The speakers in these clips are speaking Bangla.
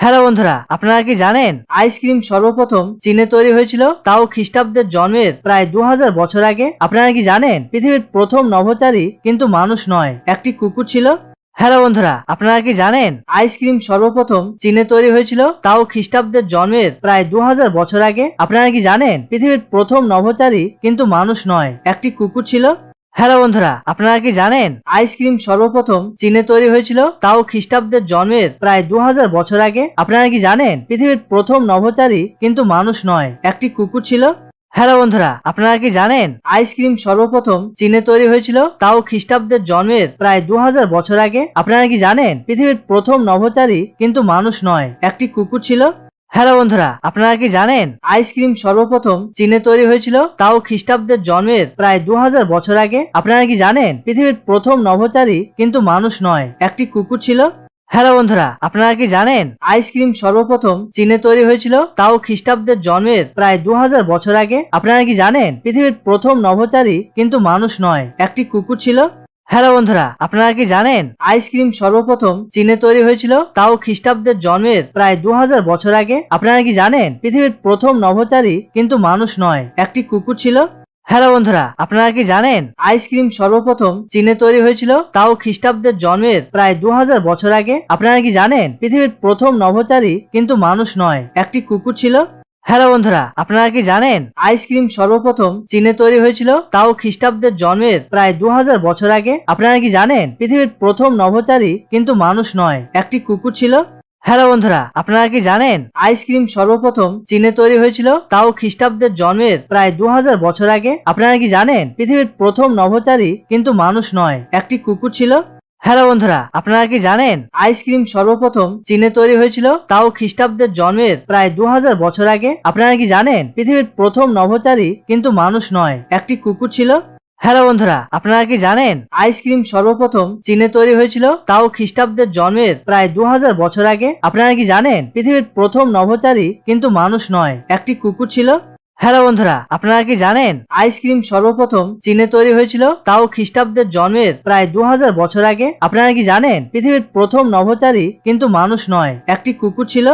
হ্যালো বন্ধুরা, আপনারা কি জানেন আইসক্রিম সর্বপ্রথম চীনে তৈরি হয়েছিল? তাও খ্রিস্টাব্দের জন্মের প্রায় দু বছর আগে। আপনারা কি জানেন, পৃথিবীর প্রথম নভোচারী কিন্তু মানুষ নয়, একটি কুকুর ছিল? হ্যালো বন্ধুরা, আপনারা কি জানেন আইসক্রিম সর্বপ্রথম চীনে তৈরি হয়েছিল? তাও খ্রিস্টাব্দের জন্মের প্রায় দু হাজার বছর আগে। আপনারা কি জানেন, পৃথিবীর প্রথম নভোচারী কিন্তু মানুষ নয়, একটি কুকুর ছিল? হ্যালো বন্ধুরা, আপনারা কি জানেন আইসক্রিম সর্বপ্রথম চীনে তৈরি হয়েছিল? তাও খ্রিস্টাব্দের জন্মের প্রায় দু বছর আগে। আপনারা কি জানেন পৃথিবীর প্রথম নভোচারী কিন্তু মানুষ নয়, একটি কুকুর ছিল? হ্যালো বন্ধুরা, আপনারা কি জানেন আইসক্রিম সর্বপ্রথম চীনে তৈরি হয়েছিল? তাও খ্রিস্টাব্দের জন্মের প্রায় দু হাজার বছর আগে। আপনারা কি জানেন পৃথিবীর প্রথম নভোচারী কিন্তু মানুষ নয়, একটি কুকুর ছিল? হ্যালো বন্ধুরা, আপনারা কি জানেন আইসক্রিম সর্বপ্রথম চীনে তৈরি হয়েছিল? তাও খ্রিস্টাব্দের জন্মের প্রায় দু হাজার বছর আগে। আপনারা কি জানেন, পৃথিবীর প্রথম নভোচারী কিন্তু মানুষ নয়, একটি কুকুর ছিল? হ্যালো বন্ধুরা, আপনারা কি জানেন আইসক্রিম সর্বপ্রথম চীনে তৈরি হয়েছিল? তাও খ্রিস্টাব্দের জন্মের প্রায় দু হাজার বছর আগে। আপনারা কি জানেন, পৃথিবীর প্রথম নভোচারী কিন্তু মানুষ নয়, একটি কুকুর ছিল? হ্যালো বন্ধুরা, আপনারা কি জানেন আইসক্রিম সর্বপ্রথম চীনে তৈরি হয়েছিল? তাও খ্রিস্টাব্দের জন্মের প্রায় দু হাজার বছর আগে। আপনারা কি জানেন, পৃথিবীর প্রথম নভোচারী কিন্তু মানুষ নয়, একটি কুকুর ছিল? হ্যালো বন্ধুরা, আপনারা কি জানেন আইসক্রিম সর্বপ্রথম চীনে তৈরি হয়েছিল? তাও খ্রিস্টাব্দের জন্মের প্রায় দু হাজার বছর আগে। আপনারা কি জানেন, পৃথিবীর প্রথম নভোচারী কিন্তু মানুষ নয়, একটি কুকুর ছিল? হ্যালো বন্ধুরা, আপনারা কি জানেন আইসক্রিম সর্বপ্রথম চীনে তৈরি হয়েছিল? তাও খ্রিস্টাব্দের জন্মের প্রায় দু বছর আগে। আপনারা কি জানেন পৃথিবীর প্রথম নভোচারী কিন্তু মানুষ নয়, একটি কুকুর ছিল? হ্যালো বন্ধুরা, আপনারা কি জানেন আইসক্রিম সর্বপ্রথম চীনে তৈরি হয়েছিল? তাও খ্রিস্টাব্দের জন্মের প্রায় দু হাজার বছর আগে। আপনারা কি জানেন পৃথিবীর প্রথম নভোচারী কিন্তু মানুষ নয়, একটি কুকুর ছিল? হ্যালো বন্ধুরা, আপনারা কি জানেন আইসক্রিম সর্বপ্রথম চীনে তৈরি হয়েছিল? তাও খ্রিস্টাব্দের জন্মের প্রায় দু হাজার বছর আগে। আপনারা কি জানেন পৃথিবীর প্রথম নভোচারী কিন্তু মানুষ নয়, একটি কুকুর ছিল? হ্যালো বন্ধুরা, আপনারা কি জানেন আইসক্রিম সর্বপ্রথম চীনে তৈরি হয়েছিল? তাও খ্রিস্টাব্দের জন্মের প্রায় দু হাজার বছর আগে। আপনারা কি জানেন পৃথিবীর প্রথম নভোচারী কিন্তু মানুষ নয়, একটি কুকুর ছিল? হ্যালো বন্ধুরা, আপনারা কি জানেন? আইসক্রিম সর্বপ্রথম চীনে তৈরি হয়েছিল, তাও খ্রিস্টাব্দের জন্মের প্রায় দু হাজার বছর আগে। আপনারা কি জানেন? পৃথিবীর প্রথম নভোচারী কিন্তু মানুষ নয়, একটি কুকুর ছিল।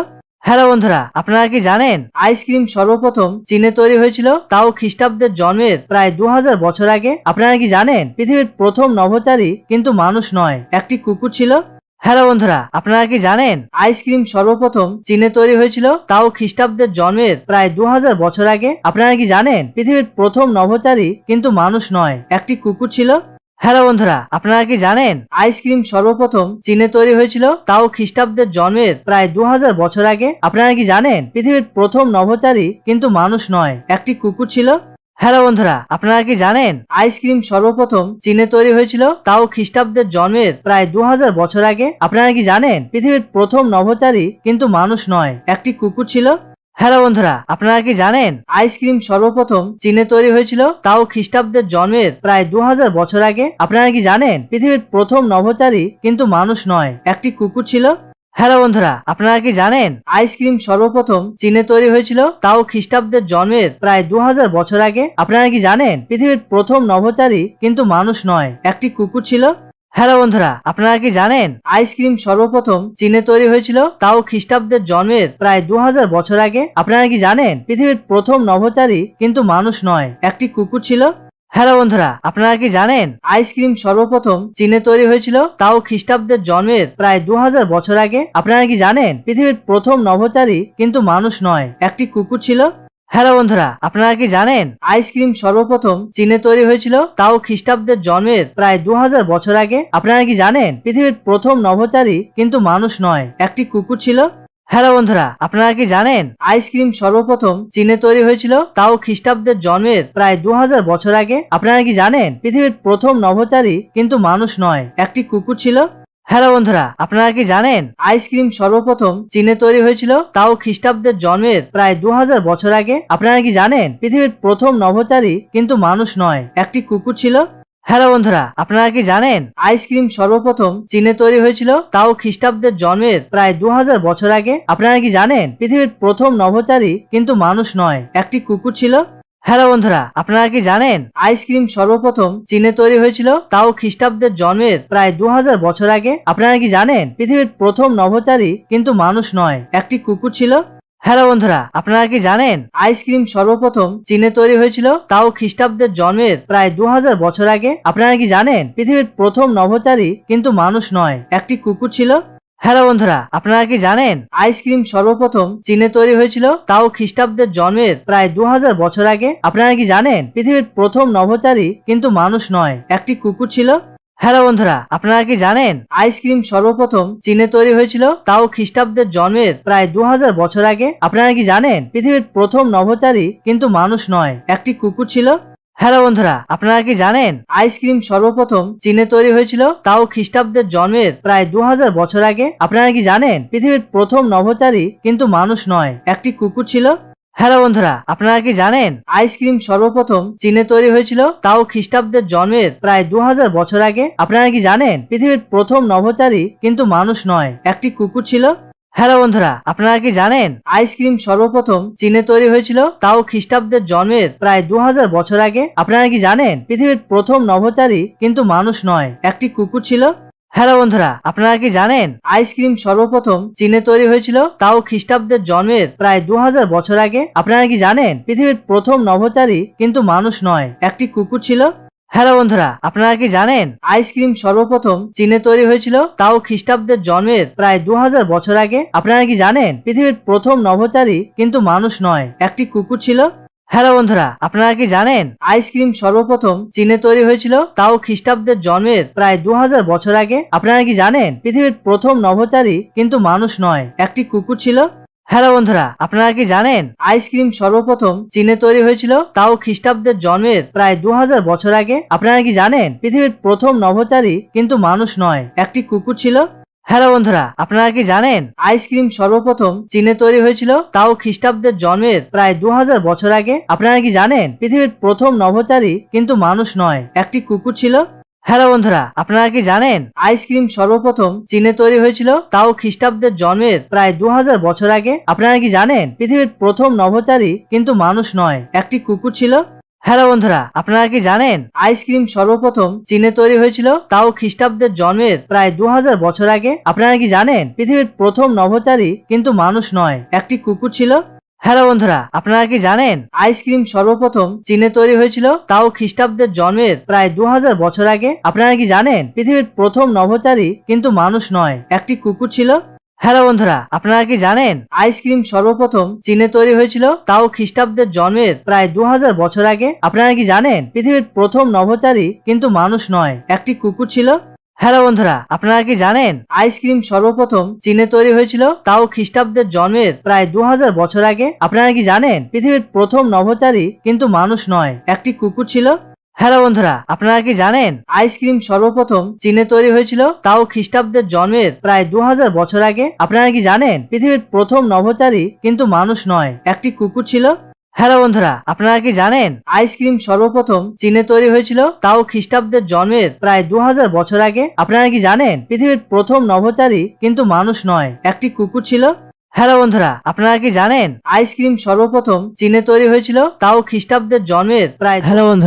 হ্যালো বন্ধুরা, আপনারা কি জানেন? আইসক্রিম সর্বপ্রথম চীনে তৈরি হয়েছিল, তাও খ্রিস্টাব্দের জন্মের প্রায় দু হাজার বছর আগে। আপনারা কি জানেন? পৃথিবীর প্রথম নভোচারী কিন্তু মানুষ নয়, একটি কুকুর ছিল। হ্যালো বন্ধুরা, আপনারা কি জানেন আইসক্রিম সর্বপ্রথম চীনে তৈরি হয়েছিল? তাও খ্রিস্টাব্দের জন্মের প্রায় দু বছর আগে। আপনারা কি জানেন পৃথিবীর প্রথম নভোচারী কিন্তু মানুষ নয়, একটি কুকুর ছিল? হ্যালো বন্ধুরা, আপনারা কি জানেন আইসক্রিম সর্বপ্রথম চীনে তৈরি হয়েছিল? তাও খ্রিস্টাব্দের জন্মের প্রায় দু হাজার বছর আগে। আপনারা কি জানেন পৃথিবীর প্রথম নভোচারী কিন্তু মানুষ নয়, একটি কুকুর ছিল? হ্যালো বন্ধুরা, আপনারা কি জানেন আইসক্রিম সর্বপ্রথম চীনে তৈরি হয়েছিল? তাও খ্রিস্টাব্দের জন্মের প্রায় দু হাজার বছর আগে। আপনারা কি জানেন, পৃথিবীর প্রথম নভোচারী কিন্তু মানুষ নয়, একটি কুকুর ছিল? হ্যালো বন্ধুরা, আপনারা কি জানেন আইসক্রিম সর্বপ্রথম চীনে তৈরি হয়েছিল? তাও খ্রিস্টাব্দের জন্মের প্রায় দু হাজার বছর আগে। আপনারা কি জানেন, পৃথিবীর প্রথম নভোচারী কিন্তু মানুষ নয়, একটি কুকুর ছিল? হ্যালো বন্ধুরা, আপনারা কি জানেন আইসক্রিম সর্বপ্রথম চীনে তৈরি হয়েছিল? তাও খ্রিস্টাব্দের জন্মের প্রায় দু হাজার বছর আগে। আপনারা কি জানেন, পৃথিবীর প্রথম নভোচারী কিন্তু মানুষ নয়, একটি কুকুর ছিল? হ্যালো বন্ধুরা, আপনারা কি জানেন আইসক্রিম সর্বপ্রথম চীনে তৈরি হয়েছিল? তাও খ্রিস্টাব্দের জন্মের প্রায় দু হাজার বছর আগে। আপনারা কি জানেন, পৃথিবীর প্রথম নভোচারী কিন্তু মানুষ নয়, একটি কুকুর ছিল? হ্যালো বন্ধুরা, আপনারা কি জানেন আইসক্রিম সর্বপ্রথম চীনে তৈরি হয়েছিল? তাও খ্রিস্টাব্দের জন্মের প্রায় দু হাজার বছর আগে। আপনারা কি জানেন পৃথিবীর প্রথম নভোচারী কিন্তু মানুষ নয়, একটি কুকুর ছিল? হ্যালো বন্ধুরা, আপনারা কি জানেন আইসক্রিম সর্বপ্রথম চীনে তৈরি হয়েছিল? তাও খ্রিস্টাব্দের জন্মের প্রায় দু হাজার বছর আগে। আপনারা কি জানেন পৃথিবীর প্রথম নভোচারী কিন্তু মানুষ নয়, একটি কুকুর ছিল? হ্যালো বন্ধুরা, আপনারা কি জানেন আইসক্রিম সর্বপ্রথম চীনে তৈরি হয়েছিল? তাও খ্রিস্টাব্দের জন্মের প্রায় দু বছর আগে। আপনারা কি জানেন, পৃথিবীর প্রথম নভোচারী কিন্তু মানুষ নয়, একটি কুকুর ছিল? হ্যালো বন্ধুরা, আপনারা কি জানেন আইসক্রিম সর্বপ্রথম চীনে তৈরি হয়েছিল? তাও খ্রিস্টাব্দের জন্মের প্রায় দু হাজার বছর আগে। আপনারা কি জানেন, পৃথিবীর প্রথম নভোচারী কিন্তু মানুষ নয়, একটি কুকুর ছিল? হ্যালো বন্ধুরা, আপনারা কি জানেন? আইসক্রিম সর্বপ্রথম চীনে তৈরি হয়েছিল, তাও খ্রিস্টাব্দের জন্মের প্রায় দু হাজার বছর আগে। আপনারা কি জানেন? পৃথিবীর প্রথম নভোচারী কিন্তু মানুষ নয়, একটি কুকুর ছিল। হ্যালো বন্ধুরা, আপনারা কি জানেন? আইসক্রিম সর্বপ্রথম চীনে তৈরি হয়েছিল, তাও খ্রিস্টাব্দের জন্মের প্রায় দু হাজার বছর আগে। আপনারা কি জানেন? পৃথিবীর প্রথম নভোচারী কিন্তু মানুষ নয়, একটি কুকুর ছিল। হ্যালো বন্ধুরা, আপনারা কি জানেন আইসক্রিম সর্বপ্রথম চীনে তৈরি হয়েছিল? তাও খ্রিস্টাব্দের জন্মের প্রায় দু হাজার বছর আগে। আপনারা কি জানেন পৃথিবীর প্রথম নভোচারী কিন্তু মানুষ নয়, একটি কুকুর ছিল? হ্যালো বন্ধুরা, আপনারা কি জানেন আইসক্রিম সর্বপ্রথম চীনে তৈরি হয়েছিল? তাও খ্রিস্টাব্দের জন্মের প্রায় দু হাজার বছর আগে। আপনারা কি জানেন পৃথিবীর প্রথম নভোচারী কিন্তু মানুষ নয়, একটি কুকুর ছিল? হ্যালো বন্ধুরা, আপনারা কি জানেন আইসক্রিম সর্বপ্রথম চীনে তৈরি হয়েছিল? তাও খ্রিস্টাব্দের জন্মের প্রায় দু বছর আগে। আপনারা কি জানেন, পৃথিবীর প্রথম নভোচারী কিন্তু মানুষ নয়, একটি কুকুর ছিল? হ্যালো বন্ধুরা, আপনারা কি জানেন আইসক্রিম সর্বপ্রথম চীনে তৈরি হয়েছিল? তাও খ্রিস্টাব্দের জন্মের প্রায় দু হাজার বছর আগে। আপনারা কি জানেন, পৃথিবীর প্রথম নভোচারী কিন্তু মানুষ নয়, একটি কুকুর ছিল? হ্যালো বন্ধুরা, আপনারা কি জানেন আইসক্রিম সর্বপ্রথম চীনে তৈরি হয়েছিল, তাও খ্রিস্টাব্দের জন্মের প্রায় দু হাজার বছর আগে। আপনারা কি জানেন, পৃথিবীর প্রথম নভোচারী কিন্তু মানুষ নয়, একটি কুকুর ছিল? হ্যালো বন্ধুরা, আপনারা কি জানেন আইসক্রিম সর্বপ্রথম চীনে তৈরি হয়েছিল, তাও খ্রিস্টাব্দের জন্মের প্রায় দু হাজার বছর আগে? আপনারা কি জানেন, পৃথিবীর প্রথম নভোচারী কিন্তু মানুষ নয়, একটি কুকুর ছিল? হ্যালো বন্ধুরা, আপনারা কি জানেন আইসক্রিম সর্বপ্রথম চীনে তৈরি হয়েছিল? তাও খ্রিস্টাব্দের জন্মের প্রায় দু বছর আগে। আপনারা কি জানেন পৃথিবীর প্রথম নভোচারী কিন্তু মানুষ নয়, একটি কুকুর ছিল? হ্যালো বন্ধুরা, আপনারা কি জানেন আইসক্রিম সর্বপ্রথম চীনে তৈরি হয়েছিল? তাও খ্রিস্টাব্দের জন্মের প্রায় দু হাজার বছর আগে। আপনারা কি জানেন পৃথিবীর প্রথম নভোচারী কিন্তু মানুষ নয়, একটি কুকুর ছিল? হ্যালো বন্ধুরা, আপনারা কি জানেন আইসক্রিম সর্বপ্রথম চীনে তৈরি হয়েছিল? তাও খ্রিস্টাব্দের জন্মের প্রায় দু বছর আগে। আপনারা কি জানেন পৃথিবীর প্রথম নভোচারী কিন্তু মানুষ নয়, একটি কুকুর ছিল? হ্যালো বন্ধুরা, আপনারা কি জানেন আইসক্রিম সর্বপ্রথম চীনে তৈরি হয়েছিল? তাও খ্রিস্টাব্দের জন্মের প্রায় দু হাজার বছর আগে। আপনারা কি জানেন পৃথিবীর প্রথম নভোচারী কিন্তু মানুষ নয়, একটি কুকুর ছিল? হ্যালো বন্ধুরা, আপনারা কি জানেন? আইসক্রিম সর্বপ্রথম চীনে তৈরি হয়েছিল, তাও খ্রিস্টাব্দের জন্মের প্রায় দু হাজার বছর আগে। আপনারা কি জানেন? পৃথিবীর প্রথম নভোচারী কিন্তু মানুষ নয়, একটি কুকুর ছিল। হ্যালো বন্ধুরা, আপনারা কি জানেন? আইসক্রিম সর্বপ্রথম চীনে তৈরি হয়েছিল, তাও খ্রিস্টাব্দের জন্মের প্রায় দু হাজার বছর আগে। আপনারা কি জানেন? পৃথিবীর প্রথম নভোচারী কিন্তু মানুষ নয়, একটি কুকুর ছিল। হ্যালো বন্ধুরা, আপনারা কি জানেন, আইসক্রিম সর্বপ্রথম চীনে তৈরি হয়েছিল? তাও খ্রিস্টাব্দের জন্মের প্রায় দু বছর আগে। আপনারা কি জানেন, পৃথিবীর প্রথম নভোচারী কিন্তু মানুষ নয়, একটি কুকুর ছিল? হ্যালো বন্ধুরা, আপনারা কি জানেন, আইসক্রিম সর্বপ্রথম চীনে তৈরি হয়েছিল? তাও খ্রিস্টাব্দের জন্মের প্রায় দু হাজার বছর আগে। আপনারা কি জানেন, পৃথিবীর প্রথম নভোচারী কিন্তু মানুষ নয়, একটি কুকুর ছিল? হ্যালো বন্ধুরা, আপনারা কি জানেন আইসক্রিম সর্বপ্রথম চীনে তৈরি হয়েছিল? তাও খ্রিস্টাব্দের জন্মের প্রায় দু বছর আগে। আপনারা কি জানেন পৃথিবীর প্রথম নভোচারী কিন্তু মানুষ নয়, একটি কুকুর ছিল? হ্যালো বন্ধুরা, আপনারা কি জানেন আইসক্রিম সর্বপ্রথম চীনে তৈরি হয়েছিল? তাও খ্রিস্টাব্দের জন্মের প্রায় দু হাজার বছর আগে। আপনারা কি জানেন পৃথিবীর প্রথম নভোচারী কিন্তু মানুষ নয়, একটি কুকুর ছিল? হ্যালো বন্ধুরা, আপনারা কি জানেন আইসক্রিম সর্বপ্রথম চীনে তৈরি হয়েছিল? তাও খ্রিস্টাব্দের জন্মের প্রায় দু হাজার বছর আগে। আপনারা কি জানেন, পৃথিবীর প্রথম নভোচারী কিন্তু মানুষ নয়, একটি কুকুর ছিল? হ্যালো বন্ধুরা, আপনারা কি জানেন আইসক্রিম সর্বপ্রথম চীনে তৈরি হয়েছিল? তাও খ্রিস্টাব্দের জন্মের প্রায় দু হাজার বছর আগে। আপনারা কি জানেন, পৃথিবীর প্রথম নভোচারী কিন্তু মানুষ নয়, একটি কুকুর ছিল? হ্যালো বন্ধুরা, আপনারা কি জানেন আইসক্রিম সর্বপ্রথম চীনে তৈরি হয়েছিল? তাও খ্রিস্টাব্দের জন্মের প্রায় হ্যালো বন্ধুরা